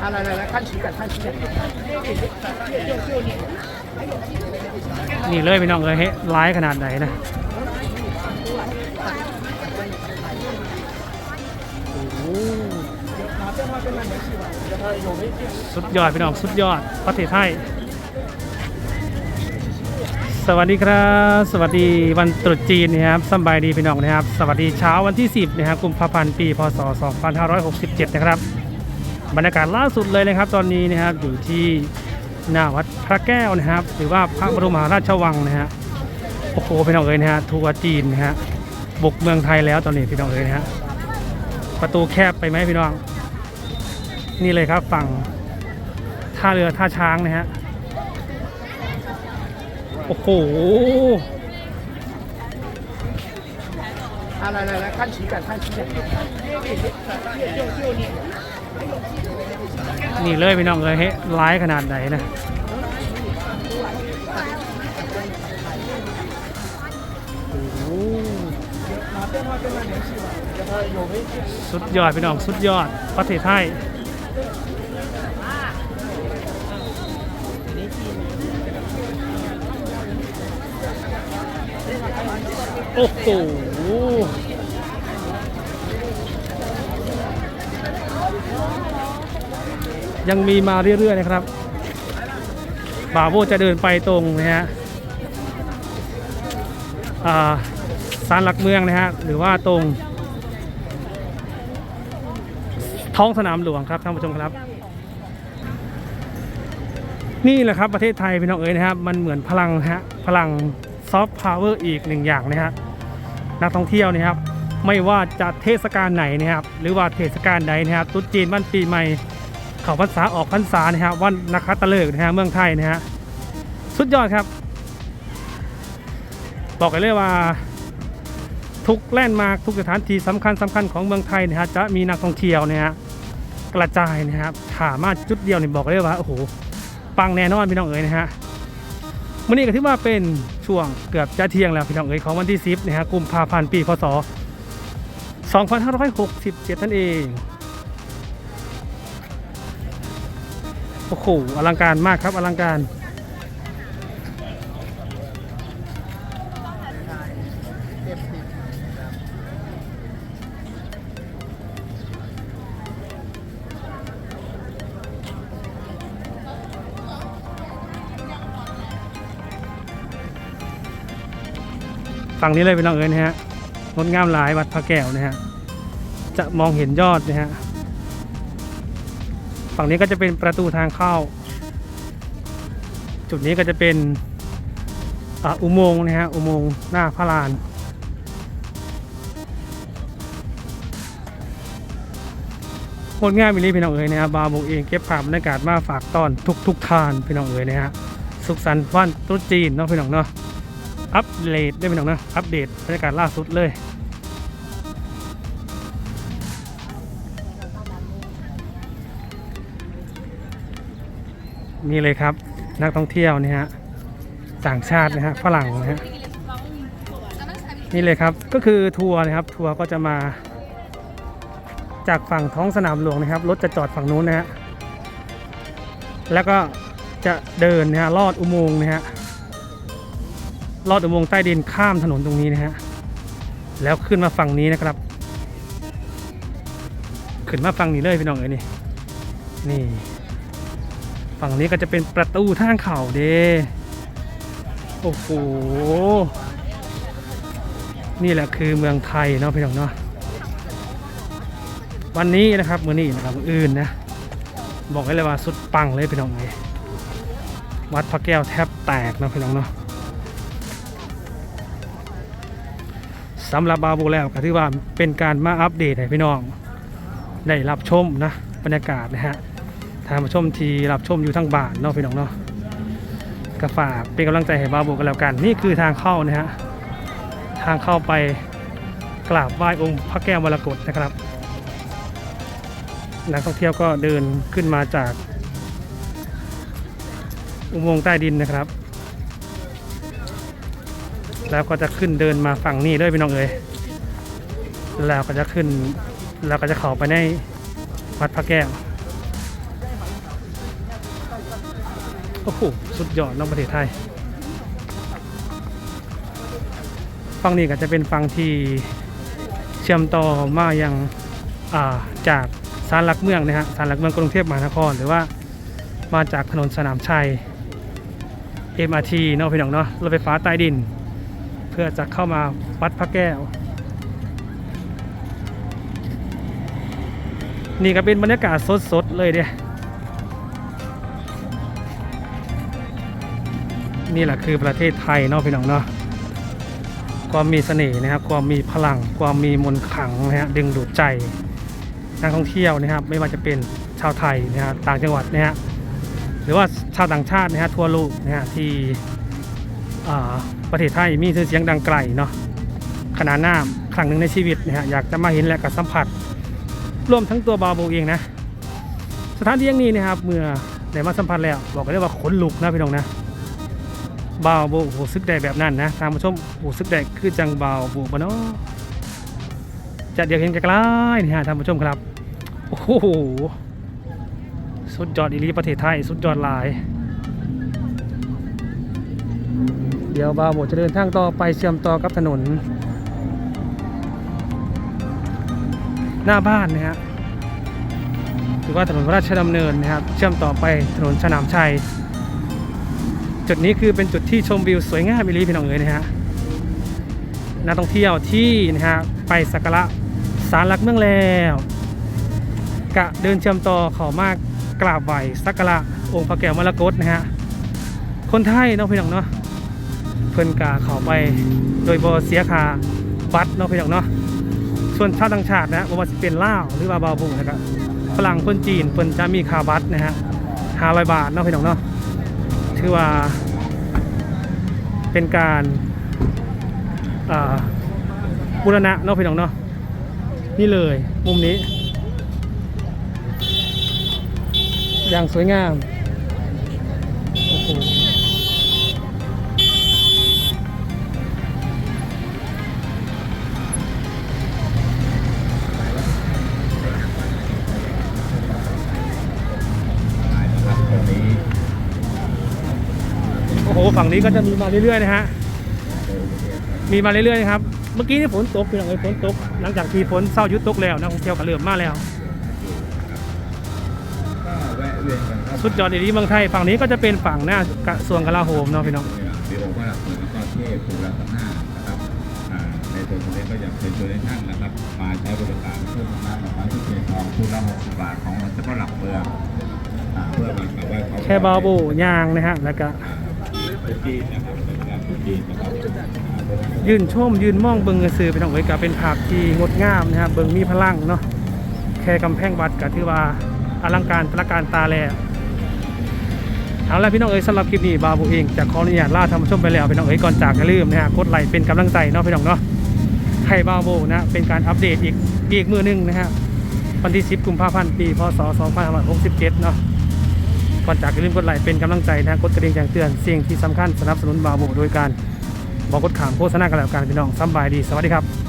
啊，来来来，看体感，看体感。就就你。 นี่เลยพี่น้องเลยเฮ้ยร้ายขนาดไหนนะโอ้โหสุดยอดพี่น้องสุดยอดประเทศไทย สวัสดีครับ สวัสดีวันตรุษจีนนะครับสำบายดีพี่น้องนะครับ สวัสดีเช้าวันที่ 10นะครับกุมภาพันธ์ปีพศ 2567 นะครับ บรรยากาศล่าสุดเลยนะครับ ตอนนี้นะครับอยู่ที่หน้าวัดพระแก้วนะครับ หรือว่าพระบรมหาราชวังนะฮะโอ้โหพี่น้องเอ๋ยนะฮะทัวร์จีนนะฮะบุกเมืองไทยแล้วตอนนี้พี่น้องเอ๋ยนะฮะประตูแคบไปไหมพี่น้อง นี่เลยครับฝั่งท่าเรือท่าช้างนะฮะโอ้โหอะไรๆๆขั้นชี้กันขั้นชี้กัน นี่เลยพี่น้องเลยเฮ้ร้ายขนาดไหนนะสุดยอดพี่น้องสุดยอดประเทศไทยโอ้โห ยังมีมาเรื่อยๆนะครับบาโวจะเดินไปตรงนะฮะอ่าศาลหลักเมืองนะฮะหรือว่าตรง ท้องสนามหลวงครับท่านผู้ชมครับ นี่แหละครับประเทศไทยพี่น้องเอ๋ยนะครับมันเหมือนพลังฮะพลังซอฟต์พาวเวอร์อีกหนึ่งอย่างนะฮะนักท่องเที่ยวนะครับไม่ว่าจะเทศกาลไหนนะครับหรือว่าเทศกาลใดนะครับตรุษจีนวันปีใหม่ เขาพรรษาออกพรรษานะครับวันนักขัตฤกษ์นะฮะเมืองไทยนะฮะสุดยอดครับ บอกกันเลยว่า ทุกแลนด์มาร์คทุกสถานที่สำคัญสำคัญของเมืองไทยนะฮะจะมีนักท่องเที่ยวนะฮะกระจายนะครับถามมาจุดเดียวนี่บอกเลยว่าโอ้โหปังแน่นอนพี่น้องเอ๋ยนะฮะวันนี้ก็ถือว่าเป็นช่วงเกือบจะเที่ยงแล้วพี่น้องเอ๋ยของวันที่ 10นะฮะกุมภาพันธ์ปีพศ2567นั่นเอง โอ้โหอลังการมากครับอลังการ ฝั่งนี้เลยเป็นน้องเอิญนะฮะงดงามหลายวัดพระแก้วนะฮะ จะมองเห็นยอดนะฮะ ฝั่งนี้ก็จะเป็นประตูทางเข้า จุดนี้ก็จะเป็นอ่าอุโมงค์นะฮะอุโมงค์หน้าพระลานงดงามมิลีพี่น้องเอ๋ยนะฮะบาบุเองเก็บภาพบรรยากาศมาฝากตอนทุกทุกทานพี่น้องเอ๋ยนะฮะสุขสันต์วันตรุษจีนเนาะพี่น้องเนาะอัปเดตได้ไหมน้องเนาะอัปเดตบรรยากาศล่าสุดเลย นี่เลยครับ นักท่องเที่ยวนี่ฮะต่างชาตินะฮะฝรั่งนะฮะนี่เลยครับก็คือทัวร์นะครับทัวร์ก็จะมา จากฝั่งท้องสนามหลวงนะครับรถจะจอดฝั่งนู้นนะฮะแล้วก็จะเดินนะฮะลอดอุโมงค์นะฮะลอดอุโมงค์ใต้ดินข้ามถนนตรงนี้นะฮะแล้วขึ้นมาฝั่งนี้นะครับ ขึ้นมาฝั่งนี้เลยพี่น้องเอ๋ยนี่นี่ ฝั่งนี้ก็จะเป็นประตูทางเข่าเดโอ้โห นี่แหละคือเมืองไทยเนาะพี่น้องเนาะ วันนี้นะครับมื้อนี้นะครับอื่นนะ บอกไว้เลยว่าสุดปังเลยพี่น้องเอ๋ยวัดพระแก้วแทบแตกนะพี่น้องเนาะสำหรับบาบูแล้วก็ถือว่าเป็นการมาอัปเดตให้พี่น้อง ได้รับชมนะบรรยากาศนะฮะ ทางผู้ชมที่รับชมอยู่ทั้งบ้านเนาะพี่น้องเนาะก็ฝากเป็นกำลังใจให้บาบูกันแล้วกัน นี่คือทางเข้านะฮะทางเข้าไปกราบไหว้องค์พระแก้วมรกตนะครับนักท่องเที่ยวก็เดินขึ้นมาจาก อุโมงค์ใต้ดินนะครับ แล้วก็จะขึ้นเดินมาฝั่งนี้ด้วยพี่น้องเอ๋ยแล้วก็จะขึ้นแล้วก็จะเข้าไปในวัดพระแก้ว โอ้โห สุดยอดน้องประเทศไทย ฝั่งนี้ก็จะเป็นฝั่งที่เชื่อมต่อมายังอ่าจากสารหลักเมืองนะฮะสารหลักเมืองกรุงเทพมหานคร หรือว่ามาจากถนนสนามชัย MRT เนาะพี่น้องเนาะรถไฟฟ้าใต้ดิน เพื่อจะเข้ามาวัดพระแก้ว นี่ก็เป็นบรรยากาศสดๆเลยเดี นี่แหละคือประเทศไทยเนาะพี่น้องเนาะความมีเสน่ห์นะครับ ความมีพลัง ความมีมนต์ขลังนะฮะดึงดูดใจนักท่องเที่ยวนะครับ ไม่ว่าจะเป็นชาวไทยนะฮะต่างจังหวัดนะฮะหรือว่าชาวต่างชาตินะฮะทั่วโลกนะฮะที่ประเทศไทยมีชื่อเสียงดังไกลเนาะขนาดหน้าครั้งหนึ่งในชีวิตนะฮะอยากจะมาเห็นและก็สัมผัสรวมทั้งตัวบาโบเองนะสถานที่อย่างนี้นะครับเมื่อได้มาสัมผัสแล้วบอกกันได้ว่าขนลุกนะพี่น้องนะ บาวโบโหซึกได้แบบนั้นนะทางผู้ชมโหซึกได้คือจังบาวโบบเนาะจะเดียวเห็นไกลๆนี่ฮะท่านผู้ชมครับโอ้โหสุดยอดอีลีประเทศไทยสุดยอดลาย เดี๋ยวบาวโบจะเดินทางต่อไปเชื่อมต่อกับถนน หน้าบ้านนะฮะหรือว่าถนนพระราชดำเนินนะครับ เชื่อมต่อไปถนนสนามชัย จุดนี้คือเป็นจุดที่ชมวิวสวยงามมิลีพี่น้องเอ๋ยนะฮะนักท่องเที่ยวที่นะฮะไปสักการะศาลหลักเมืองแล้วกะเดินเชื่อมต่อเขามากกราบไหวสักการะองค์พระแก้วมรกตนะฮะคนไทยเนาะพี่น้องเนาะเพิ่นกาเขาไปโดยบ่เสียคาบัตรเนาะพี่น้องเนาะส่วนชาวต่างชาตินะไม่ว่าจะเป็นล่าวหรือว่าบาบูนะครับฝรั่งคนจีนเพิ่นจะมีคาบัตนะฮะห้าร้อยบาทเนาะพี่น้องเนาะ ถือว่า เป็นการาบูรณะเนาะพี่น้องเนาะนี่เลยมุมนี้ อย่างสวยงาม ฝั่งนี้ก็จะมีมาเรื่อยๆนะฮะ มีมาเรื่อยๆนะครับ เมื่อกี้นี่ฝนตกพี่น้องเอ้ยฝนตก หลังจากที่ฝนเศร้าหยุดตกแล้วนักท่องเที่ยวก็เริ่มมาแล้วก็แวะเวียนกันครับสุดยอดดีๆเมืองไทย ฝั่งนี้ก็จะเป็นฝั่งหน้ากระทรวงกลาโหมเนาะพี่น้องมีองค์พระหลักเมืองแล้วก็เทพภูรัตนานะครับอ่าในตัวตรงนี้ก็อยากเชิญชวนให้ท่านนะครับ มาใช้บริการเพื่อทำน้ำดอกไม้ที่เป็นทองคู่ละ60บาทของเจ้าพ่อหลักเมืองอ่าเพื่อมากราบไหว้ขอพรแค่บาบูยางนะฮะแล้วก็ตุ๊ จีนนะครับเป็นการตุ๊จีนนะครับยืนชมยืนมองเบิงสื่อพี่น้องเอ้ยก็เป็นภาพที่งดงามนะครับเบิงมีพลังเนาะแค่กำแพงวัดก็ถือว่าอลังการตระการตาแลเอาละพี่น้องเอ๋ยสำหรับคลิปนี้บาบูเองจะขออนุญาตลาท่านผู้ชมไปแล้วพี่น้องเอ๋ยก่อนจากอย่าลืมนะฮะกดไลค์เป็นกำลังใจเนาะพี่น้องเนาะให้บาบูนะเป็นการอัปเดตอีกอีกมือหนึงนะฮะวันที่ 10 กุมภาพันธ์ปีพศ 2567 เนาะ ก่อนจากอย่าลืมกดไลค์เป็นกำลังใจนะกดกระดิ่งแจ้งเตือนสิ่งที่สำคัญสนับสนุนบาบูโดยการบอกกดขามโฆษณากันแล้วกันพี่น้องสำบายดีสวัสดีครับ